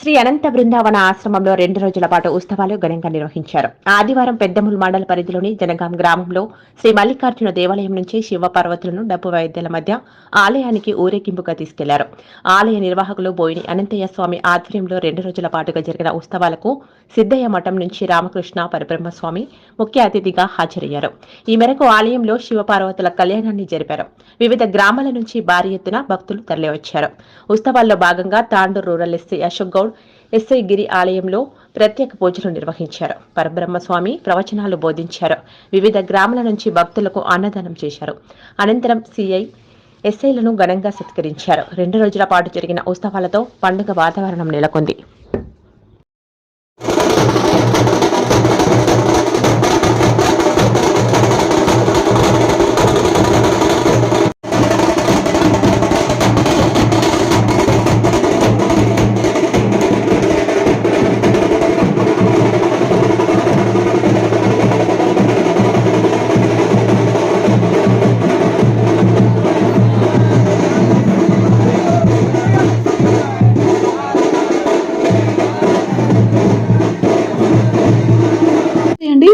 శ్రీ అనంత బృందావన ఆశ్రమంలో రెండు రోజుల పాటు ఉత్సవాలు ఘనంగా నిర్వహించారు. ఆదివారం పెద్దముల్ మండల పరిధిలోని జనగాం గ్రామంలో శ్రీ మల్లికార్జున దేవాలయం నుంచి శివ పార్వతులను డబ్బు వైద్యుల మధ్య ఆలయానికి ఊరేగింపుగా తీసుకెళ్ళారు. ఆలయ నిర్వాహకులు బోయిని అనంతయ్య స్వామి ఆధ్వర్యంలో రెండు రోజుల పాటుగా జరిగిన ఉత్సవాలకు సిద్దయ్య మఠం నుంచి రామకృష్ణ పరబ్రహ్మస్వామి ముఖ్య అతిథిగా హాజరయ్యారు. ఈ మేరకు ఆలయంలో శివపార్వతుల కళ్యాణాన్ని జరిపారు. వివిధ గ్రామాల నుంచి భారీ ఎత్తున భక్తులు తరలివచ్చారు. ఉత్సవాల్లో భాగంగా Tandur rural SC Ashok Goud SI Giri ఆలయంలో ప్రత్యేక పూజలు నిర్వహించారు. పరబ్రహ్మస్వామి ప్రవచనాలు బోధించారు. వివిధ గ్రామాల నుంచి భక్తులకు అన్నదానం చేశారు. అనంతరం సిఐ ఎస్ఐలను ఘనంగా సత్కరించారు. రెండు రోజుల పాటు జరిగిన ఉత్సవాలతో పండుగ వాతావరణం నెలకొంది.